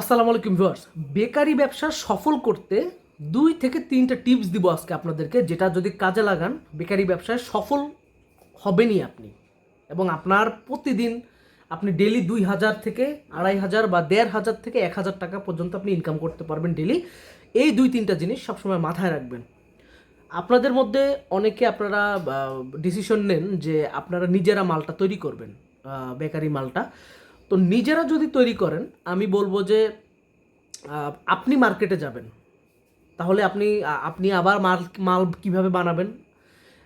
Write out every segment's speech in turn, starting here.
আসসালামু আলাইকুম viewers. Bakery ব্যবসা সফল করতে দুই থেকে তিনটা টিপস দিব আজকে আপনাদেরকে, যেটা যদি কাজে লাগান, বেকারি ব্যবসায় সফল হবেনই আপনি। এবং আপনার প্রতিদিন আপনি ডেলি দুই হাজার থেকে আড়াই হাজার বা দেড় হাজার থেকে এক হাজার টাকা পর্যন্ত আপনি ইনকাম করতে পারবেন ডেলি এই দুই তিনটা জিনিস সবসময় মাথায় রাখবেন। আপনাদের মধ্যে অনেকে আপনারা ডিসিশন নেন যে আপনারা নিজেরা মালটা তৈরি করবেন বেকারি মালটা। তো নিজেরা যদি তৈরি করেন, আমি বলব যে আপনি মার্কেটে যাবেন। তাহলে আপনি আপনি আবার মাল মাল কীভাবে বানাবেন?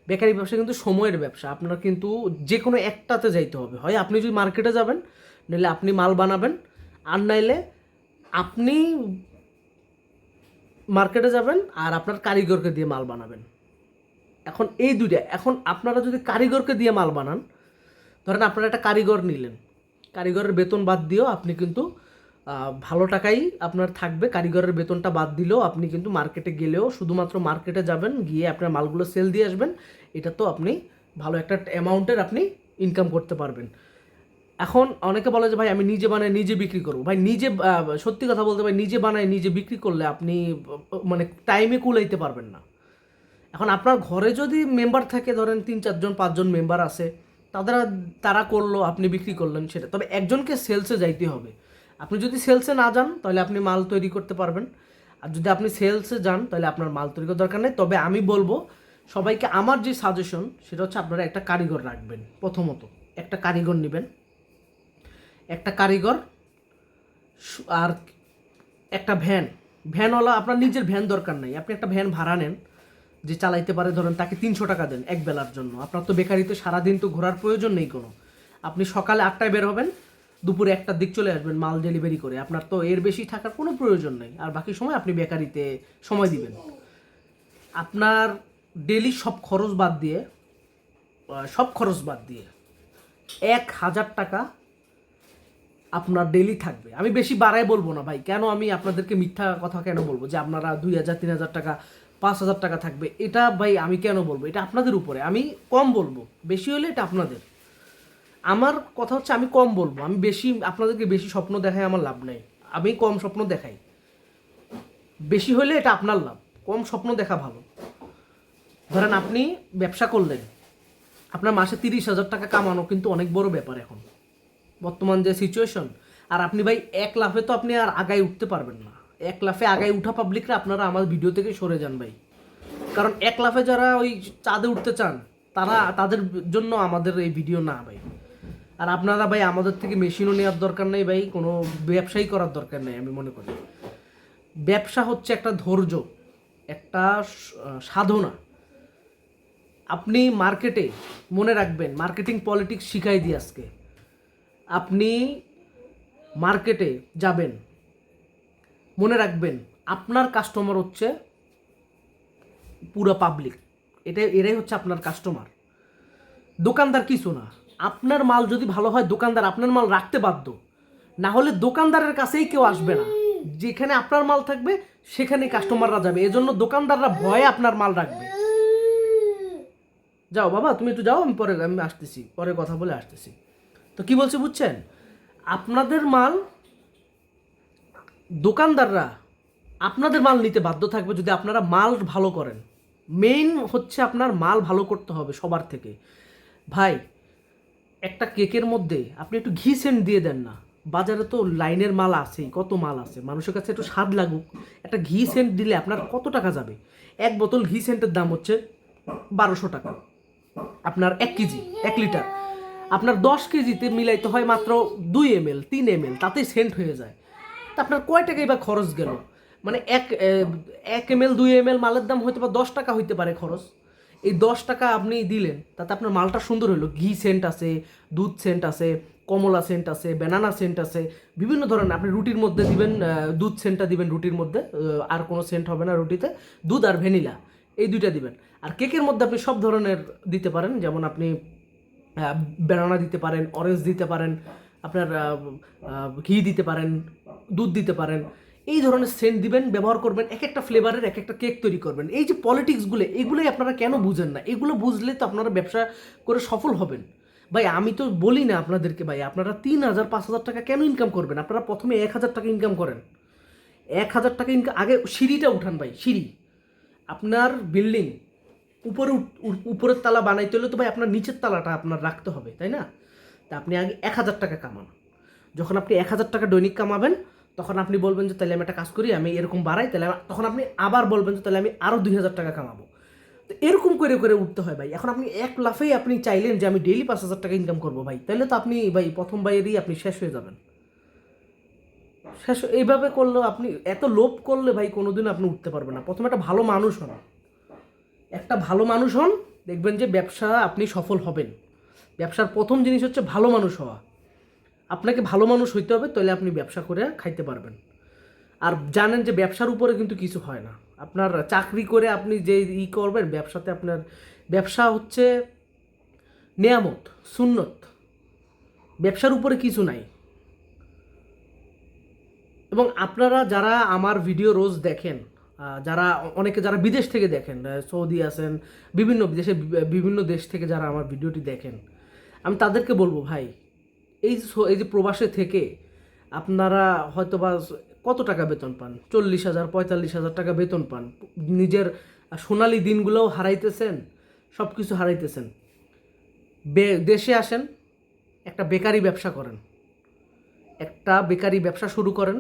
বেকারি ব্যবসা কিন্তু সময়ের ব্যবসা। আপনার কিন্তু যে কোনো একটাতে যাইতে হবে। হয় আপনি যদি মার্কেটে যাবেন নইলে আপনি মাল বানাবেন। আর নাইলে আপনি মার্কেটে যাবেন আর আপনার কারিগরকে দিয়ে মাল বানাবেন। এখন এই দুইটা। এখন আপনারা যদি কারিগরকে দিয়ে মাল বানান, ধরেন আপনারা একটা কারিগর নিলেন। কারিগরের বেতন বাদ দিয়েও আপনি কিন্তু ভালো টাকাই আপনার থাকবে। কারিগরের বেতনটা বাদ দিলেও আপনি কিন্তু মার্কেটে গেলেও শুধুমাত্র মার্কেটে যাবেন, গিয়ে আপনার মালগুলো সেল দিয়ে আসবেন। এটা তো আপনি ভালো একটা অ্যামাউন্টের আপনি ইনকাম করতে পারবেন। এখন অনেকে বলে যে, ভাই, আমি নিজে বানাই, নিজে বিক্রি করব। ভাই, নিজে সত্যি কথা বলতে ভাই, নিজে বানাই, নিজে বিক্রি করলে আপনি মানে টাইমে কুলাইতে পারবেন না। এখন আপনার ঘরে যদি মেম্বার থাকে, ধরেন তিন, চারজন, পাঁচজন মেম্বার আছে তারা তারা করল, আপনি বিক্রি করলেন সেটা। তবে একজনকে সেলসে যাইতে হবে। আপনি যদি সেলসে না যান, তাহলে আপনি মাল তৈরি করতে পারবেন। আর যদি আপনি সেলসে যান, তাহলে আপনার মাল তৈরি করার দরকার নেই। তবে আমি বলব, সবাইকে আমার যে সাজেশন সেটা হচ্ছে আপনারা একটা কারিগর রাখবেন, প্রথমত। একটা কারিগর নেবেন। একটা কারিগর আর একটা ভ্যান। ভ্যানওয়ালা, আপনার নিজের ভ্যান দরকার নাই। আপনি একটা ভ্যান ভাড়া নেন। যে চালাইতে পারে, ধরেন তাকে তিনশো টাকা দেন এক বেলার জন্য। আপনার তো বেকারিতে সারাদিন তো ঘোরার প্রয়োজন নেই কোনো। আপনি সকালে আটটায় বের হবেন, দুপুরে একটার দিক চলে আসবেন মাল ডেলিভারি করে। আপনার তো এর বেশি থাকার কোনো প্রয়োজন নেই। আর বাকি সময় আপনি বেকারিতে সময় দিবেন। আপনার ডেলি সব খরচ বাদ দিয়ে সব খরচ বাদ দিয়ে এক হাজার টাকা আপনার ডেলি থাকবে। আমি বেশি বাড়াই বলব না ভাই। কেন আমি আপনাদেরকে মিথ্যা কথা কেন বলব? যে আপনারা দুই হাজার, তিন হাজার টাকা পাঁচ হাজার টাকা থাকবে। এটা ভাই আমি কেন বলব? এটা আপনাদের উপরে। আমি কম বলব। বেশি হলে এটা আপনাদের। আমার কথা হচ্ছে আমি কম বলব। আমি বেশি, আপনাদেরকে বেশি স্বপ্ন দেখাই আমার লাভ নাই। আমি কম স্বপ্ন দেখাই। বেশি হলে এটা আপনার লাভ। কম স্বপ্ন দেখা ভালো। ধরেন আপনি ব্যবসা করলেন। আপনার মাসে তিরিশ হাজার টাকা কামানো কিন্তু অনেক বড় ব্যাপার এখন। বর্তমান যে সিচুয়েশন আর আপনি ভাই এক লাফে তো আপনি আর আগায় উঠতে পারবেন না। এক লাফে আগায় উঠা পাবলিকরা আপনারা আমার ভিডিও থেকে সরে যান ভাই। কারণ এক লাফে যারা ওই চাঁদে উঠতে চান, তারা তাদের জন্য আমাদের এই ভিডিও না ভাই। আর আপনারা ভাই আমাদের থেকে মেশিনও নেওয়ার দরকার নেই ভাই, কোনো ব্যবসায়ী করার দরকার নেই আমি মনে করি। ব্যবসা হচ্ছে একটা ধৈর্য, একটা সাধনা। আপনি মার্কেটে মনে রাখবেন মার্কেটিং পলিটিক্স শিখাই দিই আজকে। আপনি মার্কেটে যাবেন মনে রাখবেন, আপনার কাস্টমার হচ্ছে পুরো পাবলিক এটা, এরাই হচ্ছে আপনার কাস্টমার দোকানদার কিছু না। আপনার মাল যদি ভালো হয়, দোকানদার আপনার মাল রাখতে বাধ্য। না হলে দোকানদারের কাছেই কেউ আসবে না। যেখানে আপনার মাল থাকবে, সেখানে কাস্টমাররা যাবে। এজন্য দোকানদাররা ভয়ে আপনার মাল রাখবে। যাও বাবা, তুমি একটু যাও, আমি পরে, আমি আসতেছি। পরে কথা বলে আসতেছি। তো কি বলছি বুঝছেন? আপনাদের মাল দোকানদাররা আপনাদের মাল নিতে বাধ্য থাকবে যদি আপনারা মাল ভালো করেন। মেইন হচ্ছে আপনার মাল ভালো করতে হবে সবার থেকে। ভাই, একটা কেকের মধ্যে আপনি একটু ঘি সেন্ট দিয়ে দেন না। বাজারে তো লাইনের মাল আছেই, কত মাল আছে? মানুষের কাছে একটু স্বাদ লাগুক। একটা ঘি সেন্ট দিলে আপনার কত টাকা যাবে? এক বোতল ঘি সেন্টের দাম হচ্ছে বারোশো টাকা। আপনার এক কেজি, এক লিটার। আপনার দশ কেজিতে মিলাইতে হয় মাত্র দুই এম এল তিন এম এল তাতেই সেন্ট হয়ে যায়। আপনার কয় টাকাই বা খরচ গেল? মানে এক এক এম এল দুই এম এল মালের দাম হয়তো বা দশ টাকা হইতে পারে খরচ। এই দশ টাকা আপনি দিলেন, তাতে আপনার মালটা সুন্দর হলো। ঘি সেন্ট আছে, দুধ সেন্ট আছে, কমলা সেন্ট আছে ব্যানানা সেন্ট আছে, বিভিন্ন ধরনের। আপনি রুটির মধ্যে দিবেন দুধ সেন্টটা দিবেন রুটির মধ্যে আর কোনো সেন্ট হবে না রুটিতে। দুধ আর ভ্যানিলা, এই দুইটা দিবেন। আর কেকের মধ্যে আপনি সব ধরনের দিতে পারেন, যেমন আপনি ব্যানানা দিতে পারেন অরেঞ্জ দিতে পারেন। আপনার ঘি দিতে পারেন, দুধ দিতে পারেন, এই ধরনের সেন্ট দিবেন, ব্যবহার করবেন এক একটা ফ্লেভারের এক একটা কেক তৈরি করবেন। এই যে পলিটিক্সগুলো এগুলোই আপনারা কেন বুঝেন না? এগুলো বুঝলে তো আপনারা ব্যবসা করে সফল হবেন। ভাই, আমি তো বলি না আপনাদেরকে ভাই, আপনারা তিন হাজার, পাঁচ হাজার টাকা কেন ইনকাম করবেন? আপনারা প্রথমে এক হাজার টাকা ইনকাম করেন। এক হাজার টাকা ইনকাম আগে সিঁড়িটা উঠান ভাই, সিঁড়ি। আপনার বিল্ডিং উপরে উপরের তালা বানাইতে হলে তো ভাই আপনার নিচের তালাটা আপনার রাখতে হবে, তাই না? তা আপনি আগে এক হাজার টাকা কামান। যখন আপনি এক হাজার টাকা দৈনিক কামাবেন, তখন আপনি বলবেন যে তাহলে আমি একটা কাজ করি, আমি এরকম বাড়াই তাহলে তখন আপনি আবার বলবেন যে তাহলে আমি আরও দুই হাজার টাকা কামাবো। তো এরকম করে করে উঠতে হয় ভাই। এখন আপনি এক লাফেই আপনি চাইলেন যে, আমি ডেইলি পাঁচ হাজার টাকা ইনকাম করব ভাই। তাহলে তো আপনি ভাই প্রথম বাইরেই আপনি শেষ হয়ে যাবেন। শেষ এইভাবে করলেও আপনি এত লোভ করলে ভাই কোনোদিন আপনি উঠতে পারবেন না। প্রথমে একটা ভালো মানুষ হন। একটা ভালো মানুষ হন, দেখবেন যে ব্যবসা আপনি সফল হবেন। ব্যবসার প্রথম জিনিস হচ্ছে ভালো মানুষ হওয়া। আপনাকে ভালো মানুষ হইতে হবে তাহলে আপনি ব্যবসা করে খাইতে পারবেন। আর জানেন যে ব্যবসার উপরে কিন্তু কিছু হয় না। আপনার চাকরি করে আপনি যে ই করবেন, ব্যবসাতে আপনার, ব্যবসা হচ্ছে নেয়ামত, সুন্নত। ব্যবসার উপরে কিছু নাই। এবং আপনারা যারা আমার ভিডিও রোজ দেখেন যারা অনেকে যারা বিদেশ থেকে দেখেন সৌদি আছেন, বিভিন্ন দেশে বিভিন্ন দেশ থেকে যারা আমার ভিডিওটি দেখেন আমি তাদেরকে বলব, ভাই, এই এই যে প্রবাসে থেকে আপনারা হয়তো বা কত টাকা বেতন পান? চল্লিশ হাজার, পঁয়তাল্লিশ হাজার টাকা বেতন পান। নিজের সোনালি দিনগুলোও হারাইতেছেন সব কিছু হারাইতেছেন দেশে আসেন, একটা বেকারি ব্যবসা করেন। একটা বেকারি ব্যবসা শুরু করেন,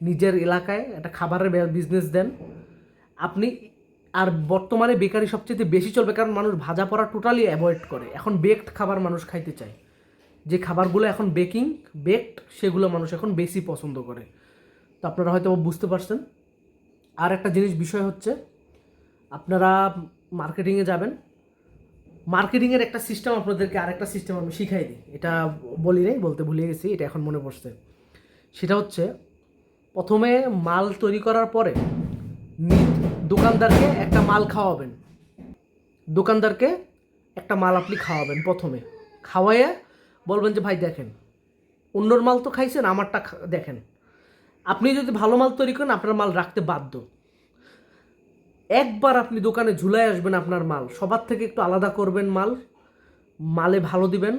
নিজের এলাকায় একটা খাবারের বিজনেস দেন। আপনি আর বর্তমানে বেকারি সবচেয়ে বেশি চলবে কারণ মানুষ ভাজা পড়া টোটালি অ্যাভয়েড করে। এখন বেকড খাবার মানুষ খাইতে চায়। যে খাবারগুলো এখন বেকিং বেকড সেগুলো মানুষ এখন বেশি পছন্দ করে। তো আপনারা হয়তো বুঝতে পারছেন। আর একটা জিনিস বিষয় হচ্ছে, আপনারা মার্কেটিংয়ে যাবেন। মার্কেটিংয়ের একটা সিস্টেম আপনাদেরকে আর একটা সিস্টেম আমি শিখাই দিই। এটা বলি নাই, বলতে ভুলে গেছি, এটা এখন মনে পড়ছে। সেটা হচ্ছে, প্রথমে মাল তৈরি করার পরে দোকানদারকে একটা মাল খাওয়াবেন। দোকানদারকে একটা মাল আপনি খাওয়াবেন প্রথমে। খাওয়াইয়া বলবেন যে, ভাই, দেখেন, অন্যর মাল তো খাইছেন, আমারটা দেখেন, আপনি যদি ভালো মাল তৈরি করেন, আপনার মাল রাখতে বাধ্য। একবার আপনি দোকানে ঝুলাই আসবেন আপনার মাল, সবার থেকে একটু আলাদা করবেন মাল, মালে ভালো দিবেন।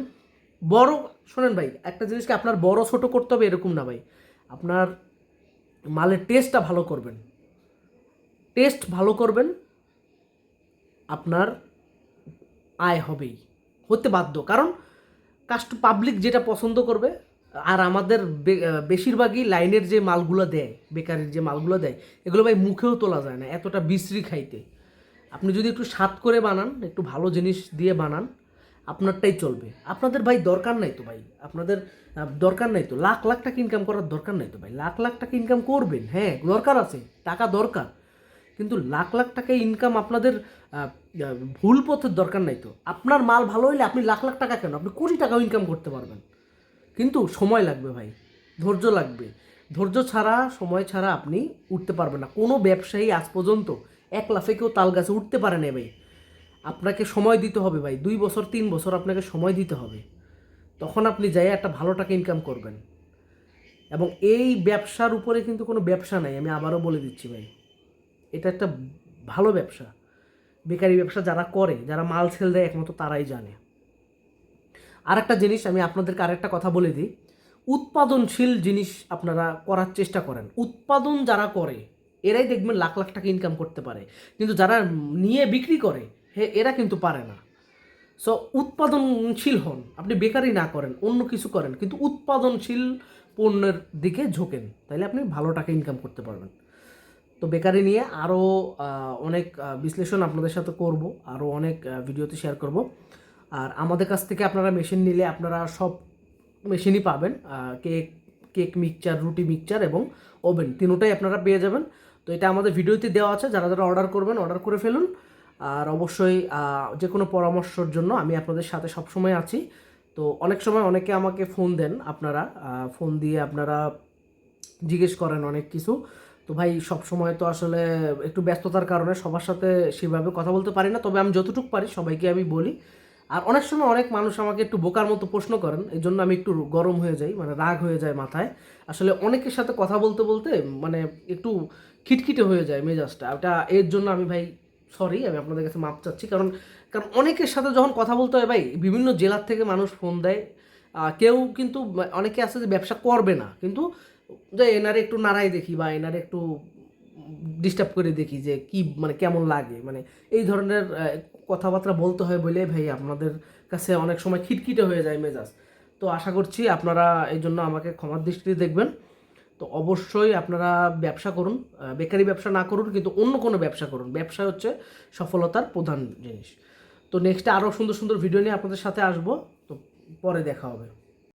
বড়, শোনেন ভাই, একটা জিনিসকে আপনার বড় ছোট করতে হবে এরকম না ভাই, আপনার মালের টেস্টটা ভালো করবেন। টেস্ট ভালো করবেন, আপনার আয় হবেই। হতে বাধ্য। কারণ কাস্ট পাবলিক যেটা পছন্দ করবে, আর আমাদের বেশিরভাগই লাইনের যে মালগুলো দেয়, বেকারির যে মালগুলো দেয়, এগুলো ভাই মুখেও তোলা যায় না, এতটা বিশ্রী খাইতে। আপনি যদি একটু স্বাদ করে বানান, একটু ভালো জিনিস দিয়ে বানান, আপনারটাই চলবে। আপনাদের ভাই দরকার নাই তো ভাই। আপনাদের দরকার নাই তো। লাখ লাখ টাকা ইনকাম করার দরকার নাই তো ভাই। লাখ লাখ টাকা ইনকাম করবেন হ্যাঁ দরকার আছে, টাকা দরকার। কিন্তু লাখ লাখ টাকা ইনকাম আপনাদের ভুল পথের দরকার নাই তো। আপনার মাল ভালো হইলে আপনি লাখ লাখ টাকা কেন? আপনি কোটি টাকাও ইনকাম করতে পারবেন। কিন্তু সময় লাগবে ভাই, ধৈর্য লাগবে। ধৈর্য ছাড়া, সময় ছাড়া আপনি উঠতে পারবেন না। কোনো ব্যবসায়ী আজ পর্যন্ত এক লাফে কেউ তাল গাছে উঠতে পারে না ভাই। আপনাকে সময় দিতে হবে ভাই, দুই বছর, তিন বছর আপনাকে সময় দিতে হবে। তখন আপনি যাই একটা ভালো টাকা ইনকাম করবেন। এবং এই ব্যবসার উপরে কিন্তু কোনো ব্যবসা নাই, আমি আবারও বলে দিচ্ছি ভাই। এটা একটা ভালো ব্যবসা। বেকারি ব্যবসা যারা করে, যারা মাল সেল দেয় একমাত্র তারাই জানে। আর একটা জিনিস আমি আপনাদেরকে আরেকটা কথা বলে দিই। উৎপাদনশীল জিনিস আপনারা করার চেষ্টা করেন। উৎপাদন যারা করে, এরাই দেখবেন লাখ লাখ টাকা ইনকাম করতে পারে। কিন্তু যারা নিয়ে বিক্রি করে, হে, এরা কিন্তু পারে না। সো উৎপাদনশীল হন। আপনি বেকারি না করেন, অন্য কিছু করেন, কিন্তু উৎপাদনশীল পণ্যের দিকে ঝোঁকেন। তাহলে আপনি ভালো টাকা ইনকাম করতে পারবেন। তো বেকারি নিয়ে আরও অনেক বিশ্লেষণ আপনাদের সাথে করব আরও অনেক ভিডিওতে শেয়ার করব। আর আমাদের কাছ থেকে আপনারা মেশিন নিলে আপনারা সব মেশিনই পাবেন কেক কেক মিক্সচার রুটি মিক্সচার এবং ওভেন তিনোটাই আপনারা পেয়ে যাবেন। তো এটা আমাদের ভিডিওতে দেওয়া আছে, যারা যারা অর্ডার করবেন অর্ডার করে ফেলুন। আর অবশ্যই যে কোনো পরামর্শের জন্য আমি আপনাদের সাথে সবসময় আছি। তো অনেক সময় অনেকে আমাকে ফোন দেন, আপনারা ফোন দিয়ে আপনারা জিজ্ঞেস করেন অনেক কিছু। তো ভাই সব সময় তো আসলে একটু ব্যস্ততার কারণে সবার সাথে সেভাবে কথা বলতে পারি না, তবে আমি যতটুকু পারি সবাইকে আমি বলি। আর অনেক সময় অনেক মানুষ আমাকে একটু বোকার মতো প্রশ্ন করেন, এই জন্য আমি একটু গরম হয়ে যাই মানে রাগ হয়ে যায় মাথায়। আসলে অনেকের সাথে কথা বলতে বলতে মানে একটু খিটখিটে হয়ে যায় মেজাজটা। ওটা এর জন্য আমি ভাই সরি আমি আপনাদের কাছে মাপ চাচ্ছি। কারণ কারণ অনেকের সাথে যখন কথা বলতে হয় ভাই, বিভিন্ন জেলার থেকে মানুষ ফোন দেয়। কেউ কিন্তু অনেকে আছে যে ব্যবসা করবে না, কিন্তু যে এনারে একটু নাড়াই দেখি বা এনারে একটু ডিস্টার্ব করে দেখি যে কি মানে কেমন লাগে। মানে এই ধরনের কথাবার্তা বলতে হয় বলে ভাই আপনাদের কাছে অনেক সময় খিটখিটে হয়ে যায় মেজাজ। তো আশা করছি আপনারা এই জন্য আমাকে ক্ষমার দৃষ্টিতে দেখবেন। তো অবশ্যই আপনারা ব্যবসা করুন বেকারি ব্যবসা না করুন, কিন্তু অন্য কোনো ব্যবসা করুন। ব্যবসা হচ্ছে সফলতার প্রধান জিনিস। তো নেক্সটে আরও সুন্দর সুন্দর ভিডিও নিয়ে আপনাদের সাথে আসব। তো পরে দেখা হবে।